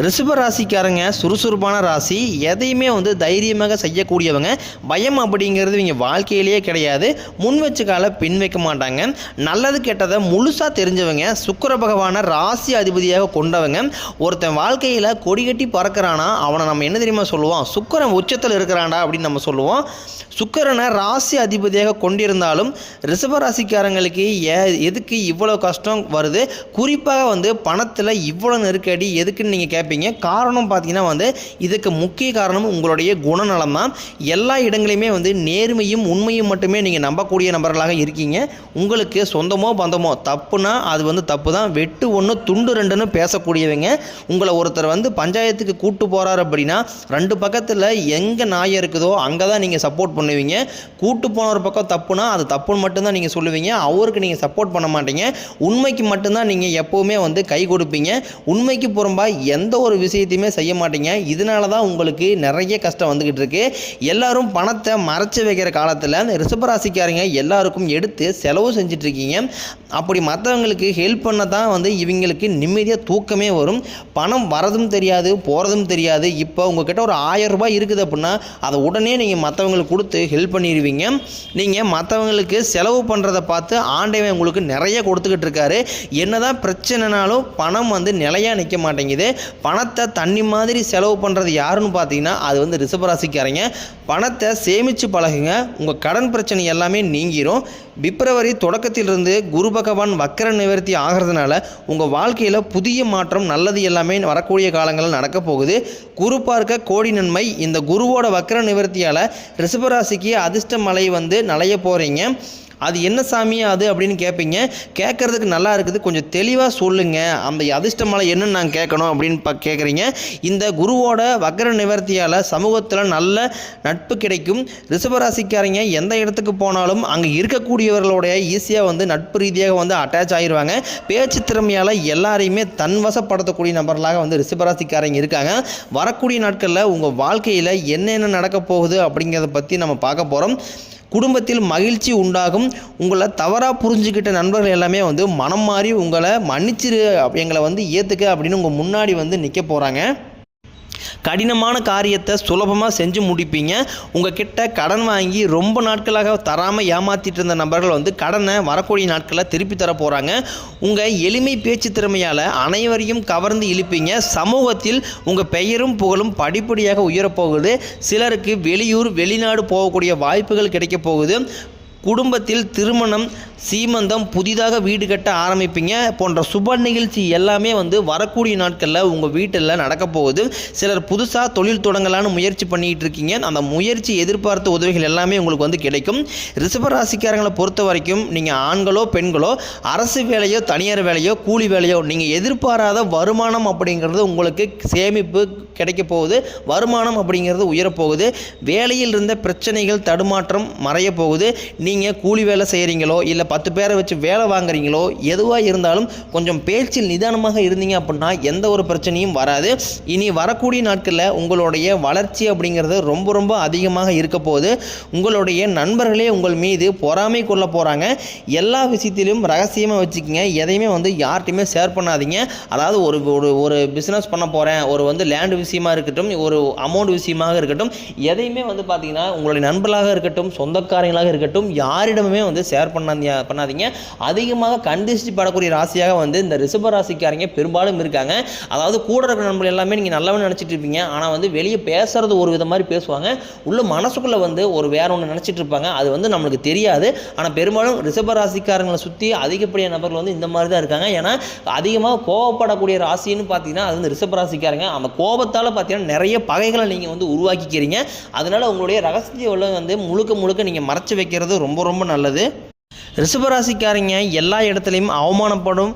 ரிஷப ராசிக்காரங்க சுறுசுறுப்பான ராசி எதையுமே வந்து தைரியமாக செய்யக்கூடியவங்க. பயம் அப்படிங்கிறது இவங்க வாழ்க்கையிலேயே கிடையாது. முன் வச்ச கால பின் வைக்க மாட்டாங்க. நல்லது கெட்டதை முழுசாக தெரிஞ்சவங்க சுக்கிர பகவானை ராசி அதிபதியாக கொண்டவங்க. ஒருத்தன் வாழ்க்கையில் கொடி கட்டி பறக்கிறானா அவனை நம்ம என்ன தெரியுமா சொல்லுவோம்? சுக்கிரன் உச்சத்தில் இருக்கிறான்டா அப்படின்னு நம்ம சொல்லுவோம். சுக்கரனை ராசி அதிபதியாக கொண்டிருந்தாலும் ரிஷப ராசிக்காரங்களுக்கு ஏ எதுக்கு இவ்வளோ கஷ்டம் வருது? குறிப்பாக வந்து பணத்தில் இவ்வளோ நெருக்கடி எதுக்குன்னு நீங்கள் கேட்பீங்க காரணம் பார்த்தீங்கன்னா வந்து இதுக்கு முக்கிய காரணம் உங்களுடைய குணநலம் தான். எல்லா இடங்களையுமே வந்து நேர்மையும் உண்மையும் மட்டுமே நீங்கள் நம்பக்கூடிய நபர்களாக இருக்கீங்க. உங்களுக்கு சொந்தமோ பந்தமோ தப்புனா அது வந்து தப்பு தான் வெட்டு ஒன்று துண்டு ரெண்டுன்னு பேசக்கூடியவங்க. உங்களை ஒருத்தர் வந்து பஞ்சாயத்துக்கு கூட்டு போகிறார் அப்படின்னா ரெண்டு பக்கத்தில் எங்கே நாயம் இருக்குதோ அங்கே தான் நீங்கள் சப்போர்ட் பண்ணுவீங்க. கூட்டு போன ஒரு பக்கம் தப்புனா அது தப்புன்னு மட்டும்தான் நீங்கள் சொல்லுவீங்க. அவருக்கு நீங்கள் சப்போர்ட் பண்ண மாட்டீங்க. உண்மைக்கு மட்டும்தான் நீங்கள் எப்போவுமே வந்து கை கொடுப்பீங்க. உண்மைக்கு புறம்பா எந்த எந்த ஒரு விஷயத்தையுமே செய்ய மாட்டீங்க. இதனால தான் உங்களுக்கு நிறைய கஷ்டம் வந்துக்கிட்டு இருக்கு. எல்லாரும் பணத்தை மறைச்சு வைக்கிற காலத்தில் ரிஷபராசிக்காரங்க எல்லாருக்கும் எடுத்து செலவு செஞ்சுட்டு இருக்கீங்க. அப்படி மற்றவங்களுக்கு ஹெல்ப் பண்ண தான் வந்து இவங்களுக்கு நிம்மதியாக தூக்கமே வரும். பணம் வரதும் தெரியாது போகிறதும் தெரியாது. இப்போ உங்ககிட்ட ஒரு ஆயிரம் ரூபாய் இருக்குது அப்படின்னா அதை உடனே நீங்கள் மற்றவங்களுக்கு கொடுத்து ஹெல்ப் பண்ணிடுவீங்க. நீங்கள் மற்றவங்களுக்கு செலவு பண்ணுறதை பார்த்து ஆண்டவன் உங்களுக்கு நிறைய கொடுத்துக்கிட்டு இருக்காரு. என்னதான் பிரச்சனைனாலும் பணம் வந்து நிலையாக நிற்க மாட்டேங்குது. பணத்தை தண்ணி மாதிரி செலவு பண்ணுறது யாருன்னு பார்த்தீங்கன்னா அது வந்து ரிஷபராசிக்காரங்க. பணத்தை சேமித்து பழகுங்க. உங்கள் கடன் பிரச்சனை எல்லாமே நீங்கிரும். பிப்ரவரி தொடக்கத்திலிருந்து குரு பகவான் வக்கர நிவர்த்தி ஆகிறதுனால உங்கள் வாழ்க்கையில் புதிய மாற்றம் நல்லது எல்லாமே வரக்கூடிய காலங்களில் நடக்க போகுது. குரு பார்க்க கோடி நன்மை. இந்த குருவோட வக்கர நிவர்த்தியால் ரிஷபராசிக்கு அதிர்ஷ்ட மலை வந்து நலைய போகிறீங்க அது என்ன சாமி அது அப்படின்னு கேட்பீங்க கேட்குறதுக்கு நல்லா இருக்குது. கொஞ்சம் தெளிவாக சொல்லுங்கள் அந்த அதிர்ஷ்டமலை என்னன்னு நான் கேட்கணும் அப்படின்னு பா கேட்குறீங்க இந்த குருவோட வக்கர நிவர்த்தியால் சமூகத்தில் நல்ல நட்பு கிடைக்கும். ரிஷபராசிக்காரங்க எந்த இடத்துக்கு போனாலும் அங்கே இருக்கக்கூடியவர்களுடைய ஈஸியாக வந்து நட்பு ரீதியாக வந்து அட்டாச் ஆகிருவாங்க பேச்சு திறமையால் எல்லாரையுமே தன்வசப்படுத்தக்கூடிய நபர்களாக வந்து ரிஷபராசிக்காரங்க இருக்காங்க. வரக்கூடிய நாட்களில் உங்கள் வாழ்க்கையில் என்னென்ன நடக்க போகுது அப்படிங்கிறத பற்றி நம்ம பார்க்க போகிறோம் குடும்பத்தில் மகிழ்ச்சி உண்டாகும். உங்களை தவறாக புரிஞ்சுக்கிட்ட நண்பர்கள் எல்லாமே வந்து மனம் மாறி உங்களை மன்னிச்சிரு எங்களை வந்து ஏற்றுக்க அப்படின்னு உங்கள் முன்னாடி வந்து நிற்க போகிறாங்க கடினமான காரியத்தை சுலபமாக செஞ்சு முடிப்பீங்க. உங்கள் கிட்ட கடன் வாங்கி ரொம்ப நாட்களாக தராமல் ஏமாற்றிட்டு இருந்த நபர்கள் வந்து கடனை வரக்கூடிய நாட்களில் திருப்பி தர போகிறாங்க உங்கள் எளிமை பேச்சு திறமையால் அனைவரையும் கவர்ந்து இழுப்பீங்க. சமூகத்தில் உங்கள் பெயரும் புகழும் படிப்படியாக உயரப்போகுது சிலருக்கு வெளியூர் வெளிநாடு போகக்கூடிய வாய்ப்புகள் கிடைக்க போகுது. குடும்பத்தில் திருமணம் சீமந்தம் புதிதாக வீடு கட்ட ஆரம்பிப்பீங்க போன்ற சுப நிகழ்ச்சி எல்லாமே வந்து வரக்கூடிய நாட்களில் உங்கள் வீட்டில் நடக்க போகுது. சிலர் புதுசாக தொழில் தொடங்கலான்னு முயற்சி பண்ணிகிட்டு இருக்கீங்க. அந்த முயற்சி எதிர்பார்த்த உதவிகள் எல்லாமே உங்களுக்கு வந்து கிடைக்கும். ரிஷப ராசிக்காரங்களை பொறுத்த வரைக்கும் நீங்கள் ஆண்களோ பெண்களோ அரசு வேலையோ தனியார் வேலையோ கூலி வேலையோ நீங்கள் எதிர்பாராத வருமானம் அப்படிங்கிறது உங்களுக்கு சேமிப்பு கிடைக்க போகுது. வருமானம் அப்படிங்கிறது உயரப்போகுது வேலையில் இருந்த பிரச்சனைகள் தடுமாற்றம் மறைய போகுது. நீங்கள் கூலி வேலை செய்கிறீங்களோ இல்லை பத்து பேரை வச்சு வேலை வாங்குறீங்களோ எதுவாக இருந்தாலும் கொஞ்சம் பேச்சில் நிதானமாக இருந்தீங்க அப்படின்னா எந்த ஒரு பிரச்சனையும் வராது. இனி வரக்கூடிய நாட்களில் உங்களுடைய வளர்ச்சி அப்படிங்கிறது ரொம்ப ரொம்ப அதிகமாக இருக்க போது உங்களுடைய நண்பர்களே உங்கள் மீது பொறாமை கொள்ள போகிறாங்க எல்லா விஷயத்திலும் ரகசியமாக வச்சுக்கோங்க. எதையுமே வந்து யார்கிட்டையுமே ஷேர் பண்ணாதீங்க. அதாவது ஒரு ஒரு ஒரு பிஸ்னஸ் பண்ண போகிறேன் ஒரு வந்து லேண்டு விஷயமா இருக்கட்டும் ஒரு அமௌண்ட் விஷயமாக இருக்கட்டும் எதையுமே வந்து பார்த்தீங்கன்னா உங்களுடைய நண்பர்களாக இருக்கட்டும் சொந்தக்காரங்களாக இருக்கட்டும் யாரிடமுமே வந்து ஷேர் பண்ணாதீங்க பண்ணாதீங்க. அதிகமாக கண்டிஷ்டி படக்கூடிய ராசியாக வந்து இந்த ரிஷப ராசிக்காரங்க பெரும்பாலும் இருக்காங்க. அதாவது கூட இருக்கிற நண்பர்கள் எல்லாமே நீங்கள் நல்லவன்னு நினச்சிட்டு இருப்பீங்க. ஆனால் வந்து வெளியே பேசுறது ஒரு வித மாதிரி பேசுவாங்க. உள்ள மனசுக்குள்ளே வந்து ஒரு வேற ஒன்று நினச்சிட்டு இருப்பாங்க. அது வந்து நம்மளுக்கு தெரியாது. ஆனால் பெரும்பாலும் ரிஷப ராசிக்காரங்களை சுற்றி அதிகப்படியான நபர்கள் வந்து இந்த மாதிரி தான் இருக்காங்க. ஏன்னா அதிகமாக கோவப்படக்கூடிய ராசின்னு பார்த்தீங்கன்னா அது வந்து ரிஷப ராசிக்காரங்க. அந்த கோபத்தால் பார்த்தீங்கன்னா நிறைய பகைகளை நீங்கள் வந்து உருவாக்கிக்கிறீங்க. அதனால் உங்களுடைய ரகசிய உள்ள வந்து முழுக்க முழுக்க நீங்கள் மறைச்சு வைக்கிறது ரொம்ப ரொம்ப நல்லது. ரிஷபராசிக்காரங்க எல்லா இடத்துலையும் அவமானப்படும்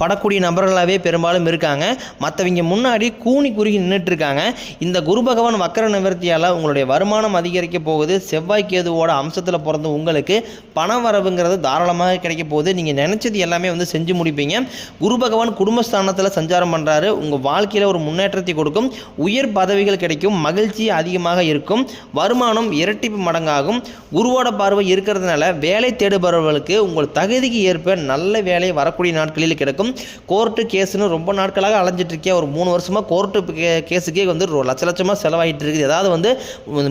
படக்கூடிய நபர்களாகவே பெரும்பாலும் இருக்காங்க. மற்றவங்க முன்னாடி கூனி குறுகி நின்றுட்டு இருக்காங்க இந்த குரு பகவான் வக்கர நிவர்த்தியால் உங்களுடைய வருமானம் அதிகரிக்க போகுது. செவ்வாய் கேதுவோட அம்சத்தில் பிறந்த உங்களுக்கு பண வரவுங்கிறது தாராளமாக கிடைக்க போகுது. நீங்கள் நினச்சது எல்லாமே வந்து செஞ்சு முடிப்பீங்க. குரு பகவான் குடும்பஸ்தானத்தில் சஞ்சாரம் பண்ணுறாரு உங்கள் வாழ்க்கையில் ஒரு முன்னேற்றத்தை கொடுக்கும். உயர் பதவிகள் கிடைக்கும். மகிழ்ச்சி அதிகமாக இருக்கும். வருமானம் இரட்டிப்பு மடங்காகும். குருவோட பார்வை இருக்கிறதுனால வேலை தேடுபவர்களுக்கு உங்கள் தகுதிக்கு ஏற்ப நல்ல வேலை வரக்கூடிய நாட்களில் கிடைக்கும். இருக்கும் கோர்ட்டு கேஸுன்னு ரொம்ப நாட்களாக அலைஞ்சிட்ருக்கேன் ஒரு மூணு வருஷமாக கோர்ட்டு கே கேஸுக்கே வந்து லட்ச லட்சமாக செலவாகிட்டு இருக்குது. ஏதாவது வந்து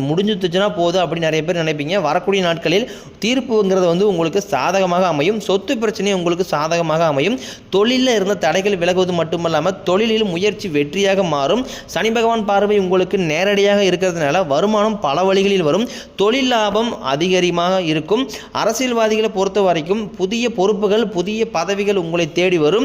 முடிஞ்சுச்சுன்னா போதும் அப்படின்னு நிறைய பேர் நினைப்பீங்க. வரக்கூடிய நாட்களில் தீர்ப்புங்கிறது வந்து உங்களுக்கு சாதகமாக அமையும். சொத்து பிரச்சனை உங்களுக்கு சாதகமாக அமையும். தொழிலில் இருந்த தடைகள் விலகுவது மட்டுமல்லாமல் தொழிலில் முயற்சி வெற்றியாக மாறும். சனி பகவான் பார்வை உங்களுக்கு நேரடியாக இருக்கிறதுனால வருமானம் பல வழிகளில் வரும். தொழில் லாபம் அதிகரிமாக இருக்கும். அரசியல்வாதிகளை பொறுத்த வரைக்கும் புதிய பொறுப்புகள் புதிய பதவிகள் உங்களை தேடி வரும்.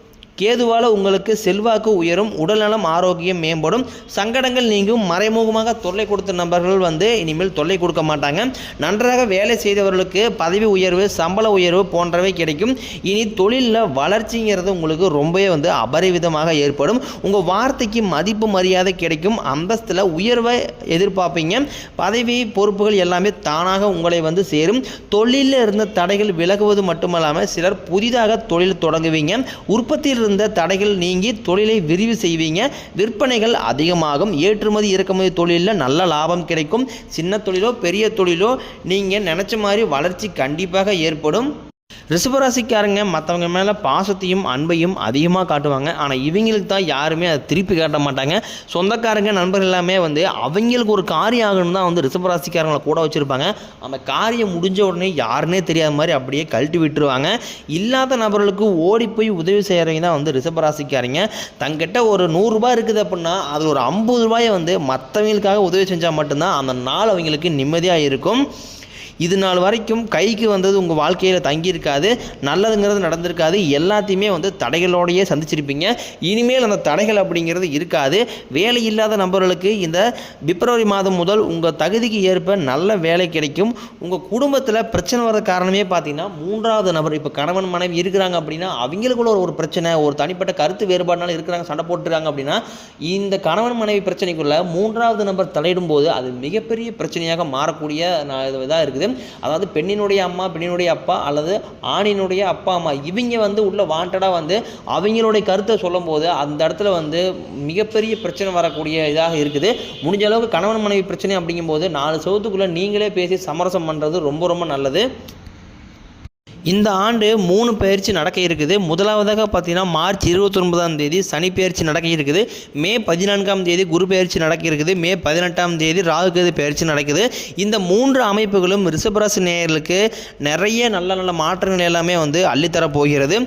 கேதுவால் உங்களுக்கு செல்வாக்கு உயரும் உடல்நலம் ஆரோக்கியம் மேம்படும். சங்கடங்கள் நீங்கும். மறைமுகமாக தொல்லை கொடுத்த நபர்கள் வந்து இனிமேல் தொல்லை கொடுக்க மாட்டாங்க. நன்றாக வேலை செய்தவர்களுக்கு பதவி உயர்வு சம்பள உயர்வு போன்றவை கிடைக்கும். இனி தொழிலில் வளர்ச்சிங்கிறது உங்களுக்கு ரொம்பவே வந்து அபரிவிதமாக ஏற்படும். உங்கள் வார்த்தைக்கு மதிப்பு மரியாதை கிடைக்கும். அந்தஸ்தில் உயர்வை எதிர்பார்ப்பீங்க. பதவி பொறுப்புகள் எல்லாமே தானாக உங்களை வந்து சேரும். தொழிலில் இருந்த தடைகள் விலகுவது மட்டுமல்லாமல் சிலர் புதிதாக தொழில் தொடங்குவீங்க. உற்பத்தியில் இருந்த தடைகள் நீங்கி தொழிலை விரிவு செய்வீங்க. விற்பனைகள் அதிகமாகும். ஏற்றுமதி இறக்குமதி தொழிலில் நல்ல லாபம் கிடைக்கும். சின்ன தொழிலோ பெரிய தொழிலோ நீங்கள் நினச்ச மாதிரி வளர்ச்சி கண்டிப்பாக ஏற்படும். ரிஷபராசிக்காரங்க மற்றவங்க மேலே பாசத்தையும் அன்பையும் அதிகமாக காட்டுவாங்க. ஆனால் இவங்களுக்கு தான் யாருமே அதை திருப்பி காட்ட மாட்டாங்க. சொந்தக்காரங்க நண்பர்கள் எல்லாமே வந்து அவங்களுக்கு ஒரு காரியம் ஆகணும் தான் வந்து ரிஷபராசிக்காரங்களை கூட வச்சுருப்பாங்க. அந்த காரியம் முடிஞ்ச உடனே யாருன்னே தெரியாத மாதிரி அப்படியே கழட்டி விட்டுருவாங்க. இல்லாத நபர்களுக்கு ஓடி போய் உதவி செய்கிறவங்க தான் வந்து ரிஷபராசிக்காரங்க. தங்கிட்ட ஒரு நூறுரூபா இருக்குது அப்படின்னா அதில் ஒரு ஐம்பது ரூபாயை வந்து மற்றவங்களுக்காக உதவி செஞ்சால் மட்டும்தான் அந்த நாள் அவங்களுக்கு நிம்மதியாக இருக்கும். இது நாள் வரைக்கும் கைக்கு வந்தது உங்கள் வாழ்க்கையில் தங்கியிருக்காது நல்லதுங்கிறது நடந்திருக்காது எல்லாத்தையுமே வந்து தடைகளோடையே சந்திச்சிருப்பீங்க. இனிமேல் அந்த தடைகள் அப்படிங்கிறது இருக்காது. வேலை இல்லாத நபர்களுக்கு இந்த பிப்ரவரி மாதம் முதல் உங்கள் தகுதிக்கு ஏற்ப நல்ல வேலை கிடைக்கும். உங்கள் குடும்பத்தில் பிரச்சனை வர காரணமே பார்த்தீங்கன்னா மூன்றாவது நபர் இப்போ கணவன் மனைவி இருக்கிறாங்க அப்படின்னா அவங்களுக்குள்ள ஒரு பிரச்சனை ஒரு தனிப்பட்ட கருத்து வேறுபாடுனால இருக்கிறாங்க சண்டை போட்டுருக்காங்க அப்படின்னா இந்த கணவன் மனைவி பிரச்சனைக்குள்ள மூன்றாவது நபர் தலையிடும் போது அது மிகப்பெரிய பிரச்சனையாக மாறக்கூடிய இதாக இருக்குது. அதாவது பெண்ணினுடைய அம்மா பெண்ணினுடைய அப்பா அல்லது ஆணினுடைய அப்பா அம்மா இவங்க வந்து உள்ள வாண்டடாக வந்து அவங்களுடைய கருத்தை சொல்லும்போது அந்த இடத்துல வந்து மிகப்பெரிய பிரச்சனை வரக்கூடிய இதாக இருக்குது. முடிஞ்ச அளவுக்கு கணவன் மனைவி பிரச்சனை அப்படிங்கும்போது நாலு சவுத்துக்குள்ளே நீங்களே பேசி சமரசம் பண்ணுறது ரொம்ப ரொம்ப நல்லது. இந்த ஆண்டு மூணு பயிற்சி நடக்க இருக்குது. முதலாவதாக பார்த்தீங்கன்னா மார்ச் இருபத்தொன்பதாம் தேதி சனி பயிற்சி நடக்க இருக்குது. மே பதினான்காம் தேதி குரு பயிற்சி நடக்க இருக்குது. மே பதினெட்டாம் தேதி ராகுகேது பயிற்சி நடக்குது. இந்த மூன்று அமைப்புகளும் ரிஷபராசி நேயர்களுக்கு நிறைய நல்ல நல்ல மாற்றங்கள் எல்லாமே வந்து அள்ளித்தரப் போகிறது.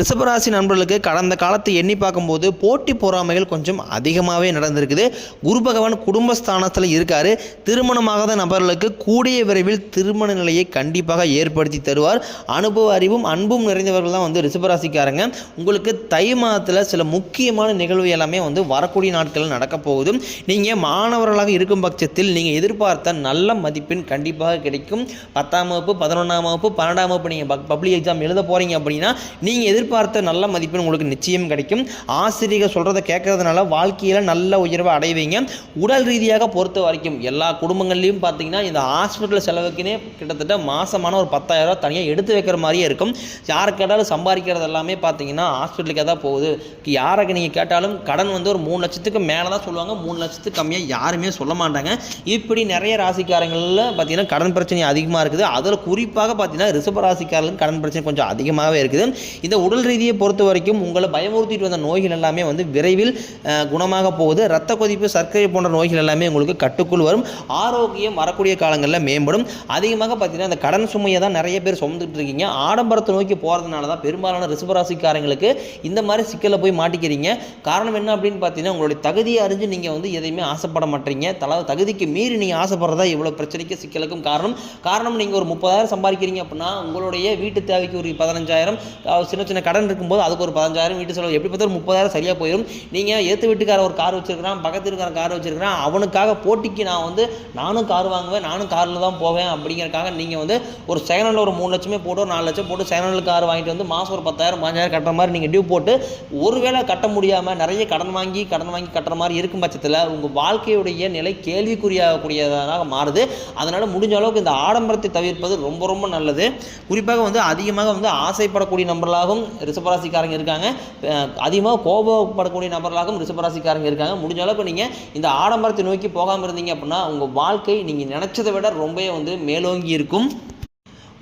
ரிஷபராசி நண்பர்களுக்கு கடந்த காலத்தை எண்ணி பார்க்கும்போது போட்டி பொறாமைகள் கொஞ்சம் அதிகமாகவே நடந்திருக்குது. குரு பகவான் குடும்பஸ்தானத்தில் இருக்கார். திருமணமாகாத நபர்களுக்கு கூடிய விரைவில் திருமண நிலையை கண்டிப்பாக ஏற்படுத்தி தருவார். அனுபவ அறிவும் அன்பும் நிறைந்தவர்கள் தான் வந்து ரிஷபராசிக்காரங்க. உங்களுக்கு தை மாதத்தில் சில முக்கியமான நிகழ்வு எல்லாமே வந்து வரக்கூடிய நாட்களில் நடக்க போகுது. நீங்கள் மாணவர்களாக இருக்கும் பட்சத்தில் நீங்கள் எதிர்பார்த்த நல்ல மதிப்பெண் கண்டிப்பாக கிடைக்கும். பத்தாம் வகுப்பு பதினொன்றாம் வகுப்பு பன்னெண்டாம் வகுப்பு நீங்கள் பப்ளிக் எக்ஸாம் எழுத போகிறீங்க அப்படின்னா நீங்கள் எதிர் எதிர்பார்த்த நல்ல மதிப்பெண் உங்களுக்கு நிச்சயம் கிடைக்கும். ஆசிரியர்கள் சொல்கிறத கேட்கறதுனால வாழ்க்கையில் நல்ல உயர்வை அடைவீங்க. உடல் ரீதியாக பொறுத்த வரைக்கும் எல்லா குடும்பங்கள்லையும் பார்த்தீங்கன்னா இந்த ஹாஸ்பிட்டல் செலவுக்குனே கிட்டத்தட்ட மாதமான ஒரு பத்தாயிரரூவா தனியாக எடுத்து வைக்கிற மாதிரியே இருக்கும். யாரை கேட்டாலும் சம்பாதிக்கிறது எல்லாமே பார்த்தீங்கன்னா ஹாஸ்பிட்டலுக்கே தான் போகுது. யாருக்கு நீங்கள் கேட்டாலும் கடன் வந்து ஒரு மூணு லட்சத்துக்கு மேலே தான் சொல்லுவாங்க. மூணு லட்சத்துக்கு கம்மியாக யாருமே சொல்ல மாட்டாங்க. இப்படி நிறைய ராசிக்காரங்களில் பார்த்தீங்கன்னா கடன் பிரச்சனை அதிகமாக இருக்குது. அதில் குறிப்பாக பார்த்தீங்கன்னா ரிஷப ராசிக்காரர்களுக்கு கடன் பிரச்சனை கொஞ்சம் அதிகமாகவே இருக்குது. இந்த உடல் ரீதியை பொறுத்த வரைக்கும் உங்களை பயமுறுத்திட்டு வந்த நோய்கள் எல்லாமே வந்து விரைவில் குணமாக போகுது. ரத்த கொதிப்பு சர்க்கரை போன்ற நோய்கள் எல்லாமே உங்களுக்கு கட்டுக்குள் வரும். ஆரோக்கியம் வரக்கூடிய காலங்களில் மேம்படும். அதிகமாக பார்த்தீங்கன்னா அந்த கடன் சுமையை தான் நிறைய பேர் சுமந்துட்டு இருக்கீங்க. ஆடம்பரத்தை நோக்கி போகிறதுனால தான் பெரும்பாலான ரிசபராசிக்காரங்களுக்கு இந்த மாதிரி சிக்கலில் போய் மாட்டிக்கிறீங்க. காரணம் என்ன அப்படின்னு பார்த்தீங்கன்னா உங்களுடைய தகுதியை அறிஞ்சு நீங்கள் வந்து எதையுமே ஆசைப்பட மாட்டீங்க. தலை தகுதிக்கு மீறி நீங்கள் ஆசைப்படுறதா இவ்வளோ பிரச்சனைக்கு சிக்கலுக்கும் காரணம். காரணம் நீங்கள் ஒரு முப்பதாயிரம் சம்பாதிக்கிறீங்க அப்படின்னா உங்களுடைய வீட்டு தேவைக்கு ஒரு பதினஞ்சாயிரம் சின்ன சின்ன கடன் இருக்கும்போது அதுக்கு ஒரு பதினஞ்சாயிரம் வீட்டு செலவு. எப்படி பார்த்தாலும் முப்பதாயிரம் சரியாக போயிடும் நீங்கள் ஏற்று வீட்டுக்கார ஒரு கார் வச்சிருக்கிறான் பக்கத்து இருக்கிற கார் வச்சிருக்கிறான் அவனுக்காக போட்டிக்கு நான் வந்து நானும் கார் வாங்குவேன் நானும் காரில் தான் போவேன் அப்படிங்கிறக்காக நீங்கள் வந்து ஒரு செகண்டில் ஒரு மூணு லட்சமே போட்டு ஒரு நாலு லட்சம் போட்டு செகண்ட் கார் வாங்கிட்டு வந்து மாதம் ஒரு பத்தாயிரம் பதினஞ்சாயிரம் கட்டுற மாதிரி நீங்கள் டியூ போட்டு ஒருவேளை கட்ட முடியாமல் நிறைய கடன் வாங்கி கடன் வாங்கி கட்டுற மாதிரி இருக்கும் பட்சத்தில் உங்கள் வாழ்க்கையுடைய நிலை கேள்விக்குறியாகக்கூடியதாக மாறுது. அதனால் முடிஞ்ச அளவுக்கு இந்த ஆடம்பரத்தை தவிர்ப்பது ரொம்ப ரொம்ப நல்லது. குறிப்பாக வந்து அதிகமாக வந்து ஆசைப்படக்கூடிய நபர்களாகவும் ரிஷபராசிக்காரங்க இருக்காங்க. அதிகமாக கோபப்படக்கூடிய நபர்களாகவும் ரிஷபராசிக்காரங்க இருக்காங்க. முடிஞ்ச அளவுக்கு நீங்கள் இந்த ஆடம்பரத்தை நோக்கி போகாமல் இருந்தீங்க அப்படின்னா உங்கள் வாழ்க்கை நீங்கள் நினச்சதை விட ரொம்பவே வந்து மேலோங்கி இருக்கும்.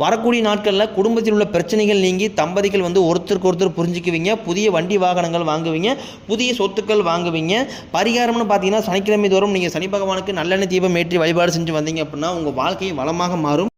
வரக்கூடிய நாட்களில் குடும்பத்தில் உள்ள பிரச்சனைகள் நீங்கி தம்பதிகள் வந்து ஒருத்தருக்கு ஒருத்தர் புரிஞ்சுக்குவீங்க. புதிய வண்டி வாகனங்கள் வாங்குவீங்க. புதிய சொத்துக்கள் வாங்குவீங்க. பரிகாரம்னு பார்த்தீங்கன்னா சனிக்கிழமை தோறும் நீங்கள் சனி பகவானுக்கு நல்லெண்ணெய் தீபம் ஏற்றி வழிபாடு செஞ்சு வந்தீங்க அப்படின்னா உங்கள் வாழ்க்கை வளமாக மாறும்.